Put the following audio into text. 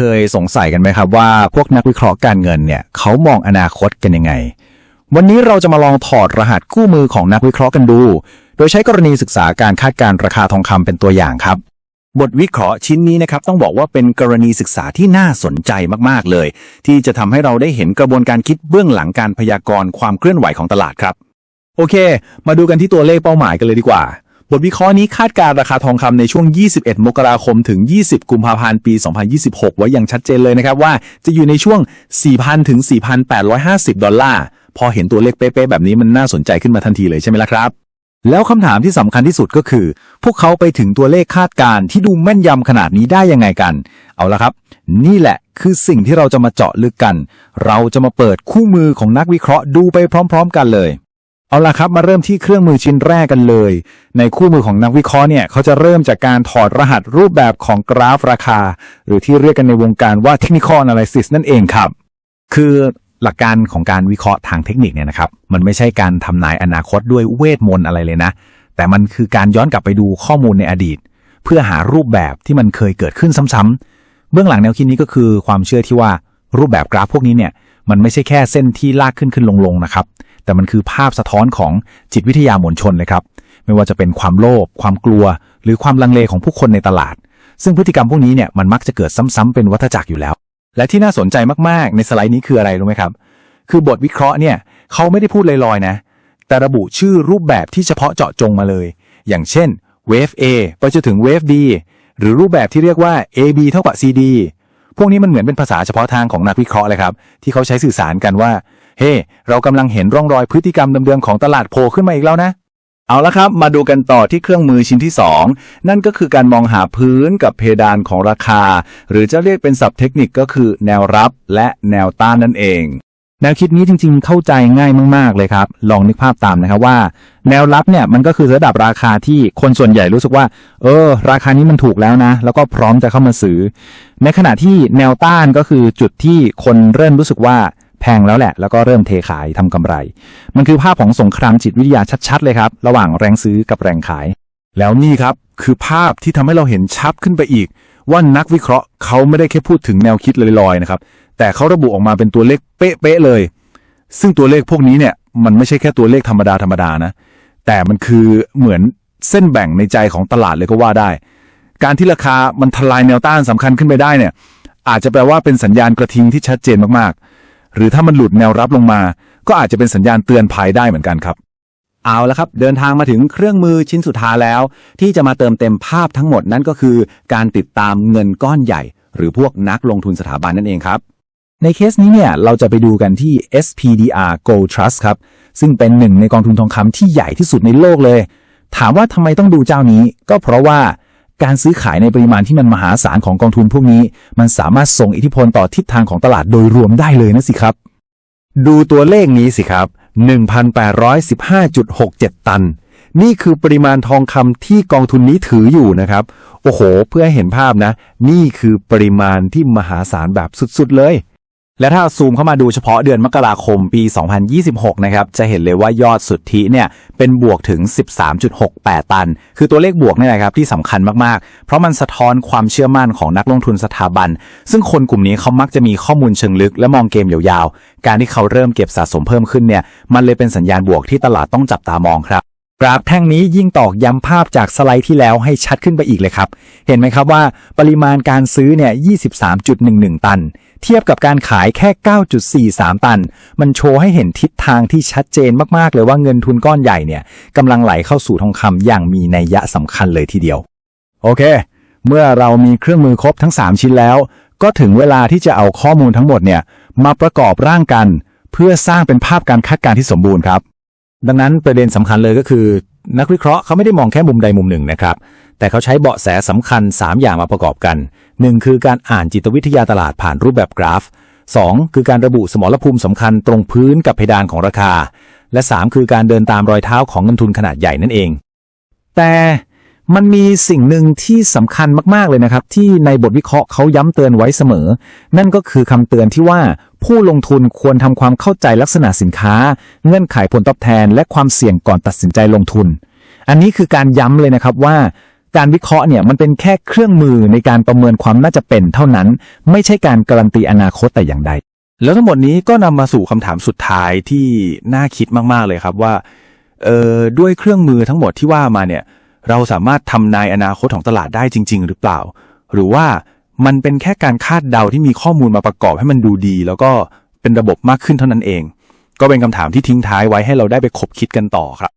เคยสงสัยกันไหมครับว่าพวกนักวิเคราะห์การเงินเนี่ยเขามองอนาคตกันยังไง วันนี้เราจะมาลองถอดรหัสคู่มือของนักวิเคราะห์กันดู โดยใช้กรณีศึกษาการคาดการณ์ราคาทองคำเป็นตัวอย่างครับ บทวิเคราะห์ชิ้นนี้นะครับต้องบอกว่าเป็นกรณีศึกษาที่น่าสนใจมากๆเลย ที่จะทำให้เราได้เห็นกระบวนการคิดเบื้องหลังการพยากรณ์ความเคลื่อนไหวของตลาดครับ โอเค มาดูกันที่ตัวเลขเป้าหมายกันเลยดีกว่า บทวิเคราะห์นี้คาดการราคาทองคำในช่วง 21 มกราคม ถึง 20 กุมภาพันธ์ ปี 2026 ไว้อย่างชัดเจนเลยนะครับว่าจะอยู่ในช่วง 4,000 ถึง 4,850 ดอลลาร์ พอเห็นตัวเลขเป๊ะๆแบบนี้มันน่าสนใจขึ้นมาทันทีเลยใช่ไหมล่ะครับ แล้วคำถามที่สำคัญที่สุดก็คือ พวกเขาไปถึงตัวเลขคาดการณ์ที่ดูแม่นยำขนาดนี้ได้ยังไงกัน เอาละครับ นี่แหละคือสิ่งที่เราจะมาเจาะลึกกัน เราจะมาเปิดคู่มือของนักวิเคราะห์ดูไปพร้อม ๆ กันเลย เอาละครับมาเริ่มที่เครื่องมือชิ้นแรกกันเลย ในคู่มือของนักวิเคราะห์เนี่ยเขาจะเริ่มจากการถอดรหัสรูปแบบของกราฟราคา หรือที่เรียกกันในวงการว่า technical analysis นั่นเองครับ คือหลักการของการวิเคราะห์ทางเทคนิคเนี่ยนะครับ มันไม่ใช่การทำนายอนาคตด้วยเวทมนต์อะไรเลยนะ แต่มันคือการย้อนกลับไปดูข้อมูลในอดีต เพื่อหารูปแบบที่มันเคยเกิดขึ้นซ้ำๆเบื้องหลังแนวคิดนี้ก็คือความเชื่อที่ว่ารูปแบบกราฟพวกนี้เนี่ยมันไม่ใช่แค่เส้นที่ลากขึ้นขึ้นลงลงๆนะครับ แต่มันคือภาพสะท้อนของจิตวิทยามวลชนเลยครับ ไม่ว่าจะเป็นความโลภความกลัว หรือความลังเลของผู้คนในตลาด ซึ่งพฤติกรรมพวกนี้เนี่ยมันมักจะเกิดซ้ำๆเป็นวัฏจักรอยู่แล้ว และที่น่าสนใจมากๆ ในสไลด์นี้คืออะไรรู้ไหมครับ คือบทวิเคราะห์เนี่ยเขาไม่ได้พูดลอยๆนะ แต่ระบุชื่อรูปแบบที่เฉพาะเจาะจงมาเลย อย่างเช่น wave A ไปจนถึง wave B หรือรูปแบบที่เรียกว่า AB เท่ากับ CD พวกนี้มันเหมือนเป็นภาษาเฉพาะทางของนักวิเคราะห์เลยครับ ที่เขาใช้สื่อสารกันว่า เฮ้เรากำลังเห็นร่องรอยพฤติกรรมเดิมๆของตลาดโผล่ขึ้นมาอีกแล้วนะ เอาละครับ มาดูกันต่อที่เครื่องมือชิ้นที่ 2 นั่นก็คือการมองหาพื้นกับเพดานของราคา หรือจะเรียกเป็นศัพท์เทคนิคก็คือ แนวรับและแนวต้านนั่นเอง แนวคิดนี้จริงๆ เข้าใจง่ายมากๆเลยครับ ลองนึกภาพตามนะครับว่า แนวรับเนี่ยมันก็คือระดับราคาที่คนส่วนใหญ่รู้สึกว่า เออ ราคานี้มันถูกแล้วนะ แล้วก็พร้อมจะเข้ามาซื้อ ในขณะที่แนวต้านก็คือจุดที่คนเริ่มรู้สึกว่า แพงแล้วแหละ แล้วก็เริ่มเทขายทำกำไร มันคือภาพของสงครามจิตวิทยาชัดๆเลยครับ ระหว่างแรงซื้อกับแรงขาย แล้วนี่ครับคือภาพที่ทำให้เราเห็นชัดขึ้นไปอีก ว่านักวิเคราะห์เขาไม่ได้แค่พูดถึงแนวคิดลอยๆนะครับ แต่เขาระบุออกมาเป็นตัวเลขเป๊ะๆเลย ซึ่งตัวเลขพวกนี้เนี่ยมันไม่ใช่แค่ตัวเลขธรรมดาธรรมดานะ แต่มันคือเหมือนเส้นแบ่งในใจของตลาดเลยก็ว่าได้ การที่ราคามันทลายแนวต้านสำคัญขึ้นไปได้เนี่ย อาจจะแปลว่าเป็นสัญญาณกระทิงที่ชัดเจนมากๆ หรือถ้ามันหลุดแนวรับลงมา ก็อาจจะเป็นสัญญาณเตือนภัยได้เหมือนกันครับ เอาละครับ เดินทางมาถึงเครื่องมือชิ้นสุดท้ายแล้ว ที่จะมาเติมเต็มภาพทั้งหมดนั่นก็คือ การติดตามเงินก้อนใหญ่ หรือพวกนักลงทุนสถาบันนั่นเองครับ ในเคสนี้เนี่ยเราจะไปดูกันที่ SPDR Gold Trust ครับซึ่งเป็นหนึ่งในกองทุนทองคำที่ใหญ่ที่สุดในโลกเลย ถามว่าทำไมต้องดูเจ้านี้ ก็เพราะว่า การซื้อขายในปริมาณที่มันมหาศาลของกองทุนพวกนี้ มันสามารถส่งอิทธิพลต่อทิศทางของตลาดโดยรวมได้เลยนะสิครับ ดูตัวเลขนี้สิครับ 1,815.67 ตัน นี่คือปริมาณทองคำที่กองทุนนี้ถืออยู่นะครับ โอ้โห เพื่อให้เห็นภาพนะ นี่คือปริมาณที่มหาศาลแบบสุดๆเลย และถ้าซูมเข้ามาดูเฉพาะเดือนมกราคมปี 2026 นะครับ จะเห็นเลยว่ายอดสุทธิเนี่ยเป็นบวกถึง 13.68 ตัน คือตัวเลขบวกนี่แหละครับที่สำคัญมาก ๆ เพราะมันสะท้อนความเชื่อมั่นของนักลงทุนสถาบัน ซึ่งคนกลุ่มนี้เขามักจะมีข้อมูลเชิงลึกและมองเกมยาวๆ การที่เขาเริ่มเก็บสะสมเพิ่มขึ้นเนี่ย มันเลยเป็นสัญญาณบวกที่ตลาดต้องจับตามองครับกราฟแท่งนี้ยิ่งตอกย้ำภาพจากสไลด์ที่แล้วให้ชัดขึ้นไปอีกเลยครับ เห็นไหมครับว่าปริมาณการซื้อเนี่ย 23.11 ตัน เทียบกับการขายแค่ 9.43 ตัน มันโชว์ให้เห็นทิศทางที่ชัดเจนมากๆ เลยว่าเงินทุนก้อนใหญ่เนี่ยกำลังไหลเข้าสู่ทองคำอย่างมีนัยยะสำคัญเลยทีเดียว โอเค เมื่อเรามีเครื่องมือครบทั้ง 3 ชิ้นแล้ว ก็ถึงเวลาที่จะเอาข้อมูลทั้งหมดเนี่ยมาประกอบร่างกัน เพื่อสร้างเป็นภาพการคาดการณ์ที่สมบูรณ์ครับดังนั้นประเด็นสำคัญเลยก็คือ นักวิเคราะห์เขาไม่ได้มองแค่มุมใดมุมหนึ่งนะครับ แต่เขาใช้เบาะแสสำคัญ 3 อย่างมาประกอบกัน 1. คือการอ่านจิตวิทยาตลาดผ่านรูปแบบกราฟ 2. คือการระบุสมรภูมิสำคัญตรงพื้นกับเพดานของราคา และ 3 คือการเดินตามรอยเท้าของเงินทุนขนาดใหญ่นั่นเอง แต่มันมีสิ่งหนึ่งที่สำคัญมาก ๆ เลยนะครับ ที่ในบทวิเคราะห์เขาย้ำเตือนไว้เสมอ นั่นก็คือคำเตือนที่ว่าผู้ลงทุนควรทำความเข้าใจลักษณะสินค้า เงื่อนไขผลตอบแทน และความเสี่ยงก่อนตัดสินใจลงทุน อันนี้คือการย้ำเลยนะครับว่า การวิเคราะห์เนี่ยมันเป็นแค่เครื่องมือในการประเมินความน่าจะเป็นเท่านั้น ไม่ใช่การการันตีอนาคตแต่อย่างใด แล้วทั้งหมดนี้ก็นำมาสู่คำถามสุดท้ายที่น่าคิดมากๆเลยครับว่าเอ่อด้วยเครื่องมือทั้งหมดที่ว่ามาเนี่ยเราสามารถทำนายอนาคตของตลาดได้จริง ๆ หรือเปล่า หรือว่ามันเป็นแค่การคาดเดาที่มีข้อมูลมาประกอบให้มันดูดี แล้วก็เป็นระบบมากขึ้นเท่านั้นเอง ก็เป็นคำถามที่ทิ้งท้ายไว้ให้เราได้ไปคบคิดกันต่อครับ